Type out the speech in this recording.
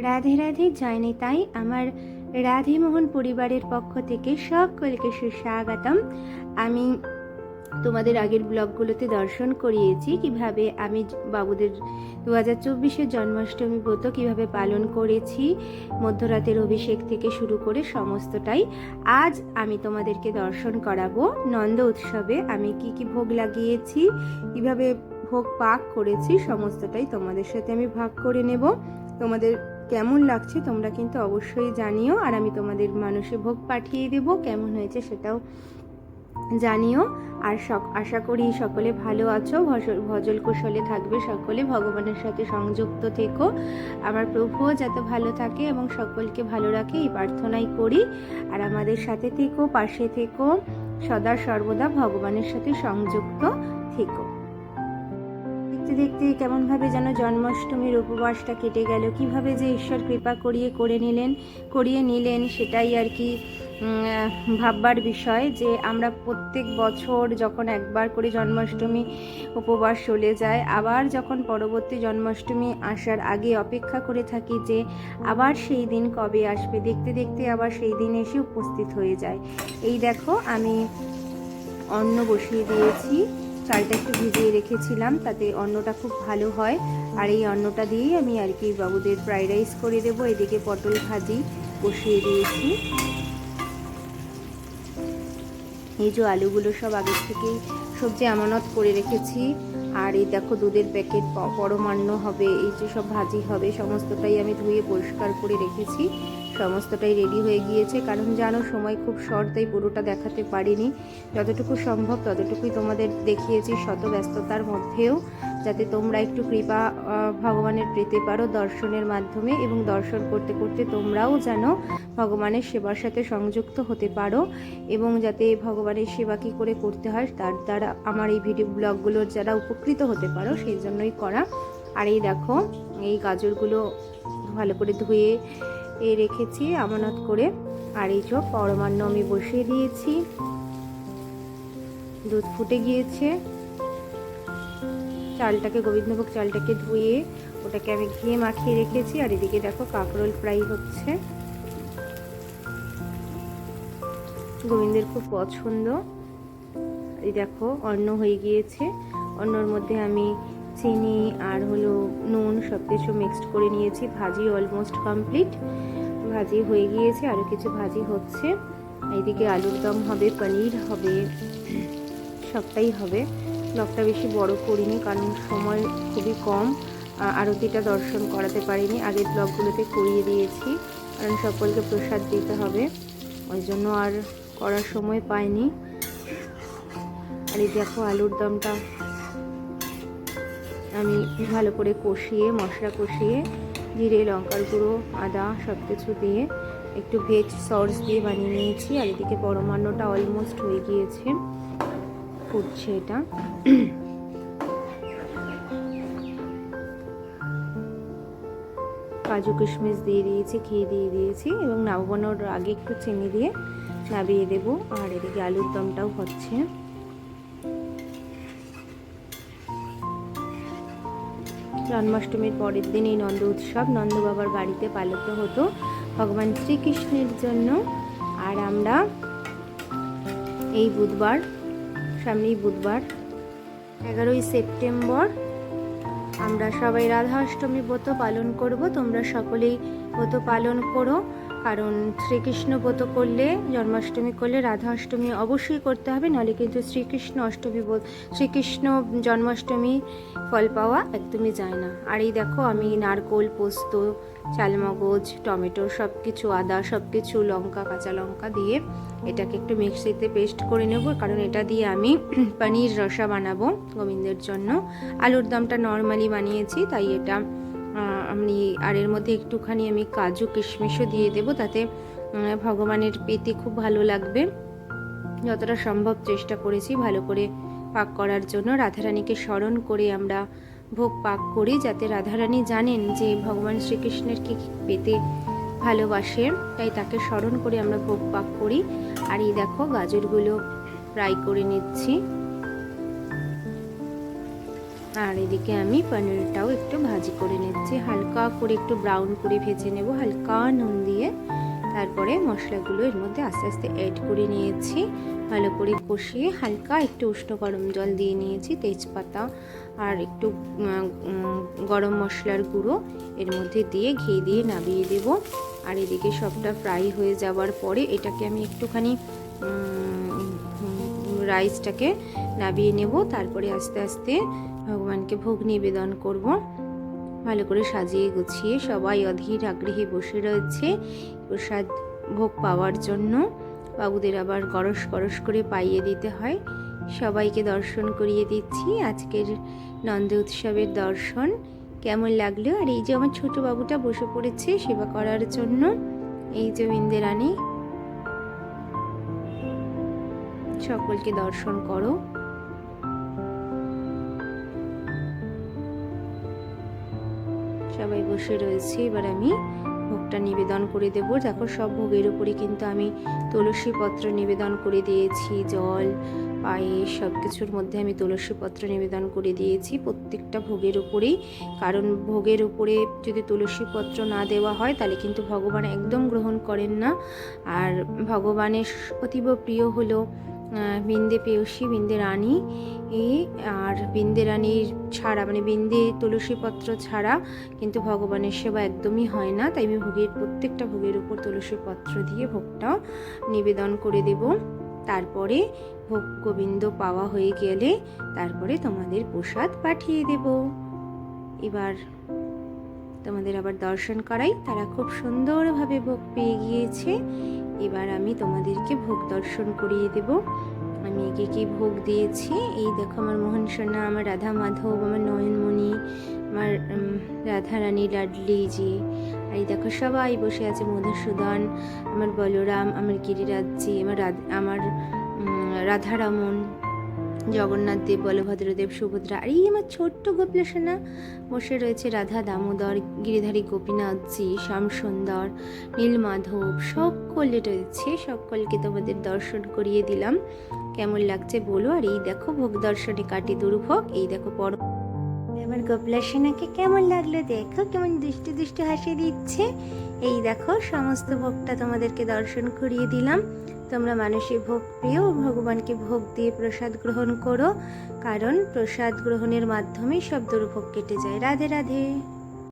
রাধে রাধে জয়নি তাই। আমার রাধে মোহন পরিবারের পক্ষ থেকে সকলকে সুস্বাগতম। আমি তোমাদের আগের ব্লগগুলোতে দর্শন করিয়েছি, কীভাবে আমি বাবুদের দু হাজার চব্বিশের জন্মাষ্টমী ব্রত কীভাবে পালন করেছি, মধ্যরাতের অভিষেক থেকে শুরু করে সমস্তটাই আজ আমি তোমাদেরকে দর্শন করাবো। নন্দ উৎসবে আমি কি কি ভোগ লাগিয়েছি, কীভাবে ভোগ পাক করেছি, সমস্তটাই তোমাদের সাথে আমি ভাগ করে নেব। তোমাদের কেমন লাগছে তোমরা কিন্তু অবশ্যই জানিও। আর আমি তোমাদের মানুষে ভোগ পাঠিয়ে দেব, কেমন হয়েছে সেটাও জানিও। আর আশা করি সকলে ভালো আছো ভজ- ভজল কুশলে থাকবে সকলে, ভগবানের সাথে সংযুক্ত থেকো। আমার প্রভুও যাতে ভালো থাকে এবং সকলকে ভালো রাখে, এই প্রার্থনাই করি। আর আমাদের সাথে থেকো, পাশে থেকো, সদা সর্বদা ভগবানের সাথে সংযুক্ত থেকো। দেখতে দেখতে কেমনভাবে যেন জন্মাষ্টমীর উপবাসটা কেটে গেল। কীভাবে যে ঈশ্বর কৃপা করিয়ে করে নিলেন, করিয়ে নিলেন সেটাই আর কি ভাববার বিষয় যে আমরা প্রত্যেক বছর যখন একবার করে জন্মাষ্টমী উপবাস চলে যায়, আবার যখন পরবর্তী জন্মাষ্টমী আসার আগে অপেক্ষা করে থাকি যে আবার সেই দিন কবে আসবে। দেখতে দেখতে আবার সেই দিন এসে উপস্থিত হয়ে যায়। এই দেখো আমি অন্ন বসিয়ে দিয়েছি। চালটা একটু ভিজিয়ে রেখেছিলাম, তাতে অন্নটা খুব ভালো হয়। আর এই অন্নটা দিয়েই আমি আর কি বাবুদের ফ্রাইড রাইস করে দেবো। এদিকে পটল ভাজি বসিয়ে দিয়েছি। এই যে আলুগুলো সব আগের থেকেই সবজি আমানত করে রেখেছি। আর এই দেখো দুধের প্যাকেট পরমান্ন হবে, এই যে সব ভাজি হবে, সমস্তটাই আমি ধুয়ে পরিষ্কার করে রেখেছি। সমস্তটাই রেডি হয়ে গিয়েছে। কারণ জানো, সময় খুব শর্ট তাই পুরোটা দেখাতে পারিনি। যতটুকু সম্ভব ততটুকুই তোমাদের দেখিয়েছি শত ব্যস্ততার মধ্যেও। যাতে তোমরা একটু কৃপা ভগবানের পেতে পারো দর্শনের মাধ্যমে এবং দর্শন করতে করতে তোমরাও যেন ভগবানের সেবার সাথে সংযুক্ত হতে পারো এবং যাতে ভগবানের সেবা কী করে করতে হয় তার দ্বারা আমার এই ভিডিও ব্লগগুলোর যারা উপকৃত হতে পারো সেই জন্যই করা। আর এই দেখো, এই গাজরগুলো ভালো করে ধুয়ে এ রেখেছি আমানত করে। আর এই চোখ পরমান্ন আমি বসিয়ে দিয়েছি। দুধ ফুটে গিয়েছে। চালটাকে, গোবিন্দভোগ চালটাকে ধুয়ে ওটাকে আমি ঘিয়ে মাখিয়ে রেখেছি। আর এদিকে দেখো কাঁকরোল ফ্রাই হচ্ছে। গোবিন্দের খুব পছন্দ। এই দেখো, অন্ন হয়ে গিয়েছে। অন্নর মধ্যে আমি চিনি আর হলো নুন সব কিছু মিক্সড করে নিয়েছি। ভাজি অলমোস্ট কমপ্লিট ভাজি হয়ে গিয়েছে আরও কিছু ভাজি হচ্ছে। এইদিকে আলুর দম হবে, পনির হবে, সবটাই হবে। ব্লগটা বেশি বড় করিনি, কারণ সময় খুবই কম। আরতিটা দর্শন করাতে পারিনি। আগের ব্লগগুলোতে করিয়ে দিয়েছি, কারণ সকলকে প্রসাদ দিতে হবে। ওই জন্য আর করার সময় পাইনি। আর এই দেখো আলুর দমটা আমি ভালো করে কষিয়ে, মশলা কষিয়ে, জিরে, লঙ্কার গুঁড়ো, আদা সব কিছু দিয়ে একটু ভেজ সস দিয়ে বানিয়ে নিয়েছি। আর এদিকে পরমান্নটা অলমোস্ট হয়ে গিয়েছে। ফুটছে এটা। কাজু কিশমিশ দিয়ে দিয়েছি, ঘি দিয়ে দিয়েছি এবং নামানোর আগে একটু চিনি দিয়ে নাবিয়ে দেব। আর এদিকে আলুর দমটাও হচ্ছে। জন্মাষ্টমীর পরের দিন এই নন্দ উৎসব নন্দ বাবার বাড়িতে পালিত হতো। ভগবান শ্রীকৃষ্ণের জন্য। আর আমরা এই বুধবার সামনেই বুধবার, এগারোই সেপ্টেম্বর, আমরা সবাই রাধা অষ্টমী ব্রত পালন করব। তোমরা সকলেই ব্রত পালন করো। কারণ শ্রীকৃষ্ণ ব্রত করলে, জন্মাষ্টমী করলে রাধা অষ্টমী অবশ্যই করতে হবে, নাহলে কিন্তু শ্রীকৃষ্ণ অষ্টমী শ্রীকৃষ্ণ জন্মাষ্টমী ফল পাওয়া একদমই যায় না। আর এই দেখো, আমি নারকোল, পোস্ত, চালমগজ, টমেটো সব কিছু আদা সব কিছু লঙ্কা, কাঁচা লঙ্কা দিয়ে এটাকে একটু মিক্সিতে পেস্ট করে নেব। কারণ এটা দিয়ে আমি পনির রসা বানাবো গোবিন্দের জন্য। আলুর দমটা নর্মালি বানিয়েছি, তাই এটা আমি আর এর মধ্যে একটুখানি আমি কাজু কিশমিশও দিয়ে দেবো, তাতে ভগবানের পেতে খুব ভালো লাগবে। যতটা সম্ভব চেষ্টা করেছি ভালো করে পাক করার জন্য। রাধারানীকে স্মরণ করে আমরা ভোগ পাক করি, যাতে রাধারানী জানেন যে ভগবান শ্রীকৃষ্ণের কি পেতে ভালোবাসে, তাই তাকে স্মরণ করে আমরা ভোগ পাক করি। আর এই দেখো, গাজরগুলো ফ্রাই করে নিচ্ছি। আর এদিকে আমি পনিরটাও একটু ভাজি করে নিচ্ছি। হালকা করে একটু ব্রাউন করে ভেজে নেব, হালকা নুন দিয়ে। তারপরে মশলাগুলো এর মধ্যে আস্তে আস্তে অ্যাড করে নিয়েছি। ভালো করে কষিয়ে হালকা একটু উষ্ণ গরম জল দিয়ে নিয়েছি, তেজপাতা আর একটু গরম মশলার গুঁড়ো এর মধ্যে দিয়ে ঘি দিয়ে নাবিয়ে দেব। আর এদিকে সবটা ফ্রাই হয়ে যাওয়ার পরে এটাকে আমি একটুখানি রাইসটাকে নাবিয়ে নেব। তারপরে আস্তে আস্তে ভগবানকে ভোগ নিবেদন করব। ভালো করে সাজিয়ে গুছিয়ে সবাই অধীর আগ্রহে বসে রয়েছে। প্রসাদ ভোগ পাওয়ার জন্য বাবুদের আবার গরস গরস করে পাইয়ে দিতে হয়। সবাইকে দর্শন করিয়ে দিচ্ছি। আজকের নন্দ উৎসবের দর্শন। কেমন লাগল? আর এই যে আমার ছোট বাবুটা বসে পড়েছে সেবা করার জন্য। এই যে বিন্দেরানি। সকলকে দর্শন করো। সবাই বসে রয়েছে। এবার আমি ভোগটা নিবেদন করে দেব। দেখো, সব ভোগের উপরে কিন্তু আমি তুলসী পত্র নিবেদন করে দিয়েছি। জল, পায়েস সব কিছুর মধ্যে আমি তুলসী পত্র নিবেদন করে দিয়েছি। প্রত্যেকটা ভোগের উপরেই। কারণ ভোগের উপরে যদি তুলসী পত্র না দেওয়া হয়, তাহলে কিন্তু ভগবান একদম গ্রহণ করেন না। আর ভগবানের অতীব প্রিয় হলো বিন্দে পেয়সী বিন্দে রানী আর বিন্দে রানীর ছাড়া মানে বিন্দে তুলসী পত্র ছাড়া কিন্তু ভগবানের সেবা একদমই হয় না। তাই আমি ভোগের, প্রত্যেকটা ভোগের উপর তুলসী পত্র দিয়ে ভোগটা নিবেদন করে দেব। তারপরে ভোগ গোবিন্দ পাওয়া হয়ে গেলে তারপরে তোমাদের প্রসাদ পাঠিয়ে দেব। এবার তোমাদের আবার দর্শন করাই। তারা খুব সুন্দরভাবে ভোগ পেয়ে গিয়েছে। এবার আমি তোমাদেরকে ভোগ দর্শন করিয়ে দেব। আমি একে কি ভোগ দিয়েছি। এই দেখো আমার মোহন সোনা, আমার রাধা মাধব, আমার নয়নমণি, আমার রাধা রাধারানী লাডলি জি। আর এই দেখো সবাই বসে আছে, মধুসূদন, আমার বলরাম, আমার গিরিরাজজি, আমার আমার রাধারমন। জগন্নাথ দেব, বলভদ্রদেব, সুভদ্রা আর এই আমার ছোট্ট গোপলাসনা বসে রয়েছে রাধা, দামোদর, গিরিধারী গোপীনাথজি, শ্যামসুন্দর, নীলমাধব, সকলে রয়েছে। সকলকে তোমাদের দর্শন করিয়ে দিলাম। কেমন লাগছে বলো? আর এই দেখো ভোগ দর্শনে কাটি দুর্ভোগ, এই দেখো পর আমার গোপলাসনাকে কেমন লাগল দেখো, কেমন দুষ্টু দুষ্টু হাসি দিচ্ছে। এই দেখো, সমস্ত ভোগটা তোমাদেরকে দর্শন করিয়ে দিলাম। তোমরা মানুষের ভোগ প্রিয়, ভগবানকে ভোগ দিয়ে প্রসাদ গ্রহণ করো। কারণ প্রসাদ গ্রহণের মাধ্যমেই সব দুর্ভোগ কেটে যায়। রাধে রাধে।